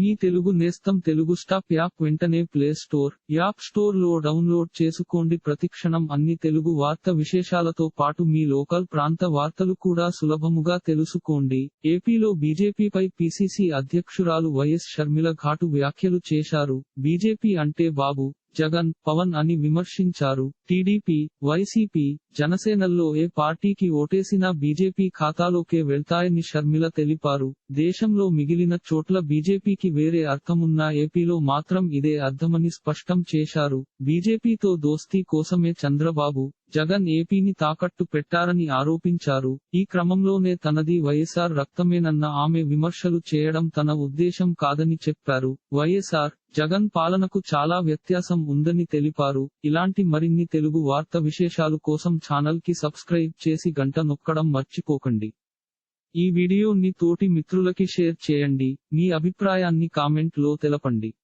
మీ తెలుగు నేస్తం Telugu stop app వెంటనే play store app స్టోర్లో డౌన్లోడ్ చేసుకోండి. ప్రతిక్షణం అన్ని తెలుగు వార్త విశేషాలతో పాటు మీ లోకల్ ప్రాంత వార్తలు కూడా సులభముగా తెలుసుకోండి. ఏపీలో బీజేపీపై పీసీసీ అధ్యక్షురాలు వైఎస్ షర్మిల ఘాటు వ్యాఖ్యలు చేశారు. బీజేపీ అంటే బాబు జగన్ పవన్ అని విమర్శించారు. టీడీపీ వైసీపీ జనసేనల్లో ఏ పార్టీకి ఓటేసినా బీజేపీ ఖాతాలోకే వెళ్తాయని షర్మిల తెలిపారు. దేశంలో మిగిలిన చోట్ల బీజేపీకి వేరే అర్థమున్నా ఏపీలో మాత్రం ఇదే అర్థమని స్పష్టం చేశారు. బీజేపీతో దోస్తీ కోసమే చంద్రబాబు జగన్ ఏపీని తాకట్టు పెట్టారని ఆరోపించారు. ఈ క్రమంలోనే తనది వైఎస్ఆర్ రక్తమేనన్న ఆమె విమర్శలు చేయడం తన ఉద్దేశం కాదని చెప్పారు. వైఎస్ఆర్ జగన్ పాలనకు చాలా వ్యత్యాసం ఉందని తెలిపారు. ఇలాంటి మరిన్ని తెలుగు వార్త విశేషాలు కోసం ఛానల్కి సబ్స్క్రైబ్ చేసి గంట నొక్కడం మర్చిపోకండి. ఈ వీడియోని తోటి మిత్రులకి షేర్ చేయండి. మీ అభిప్రాయాన్ని కామెంట్లో తెలపండి.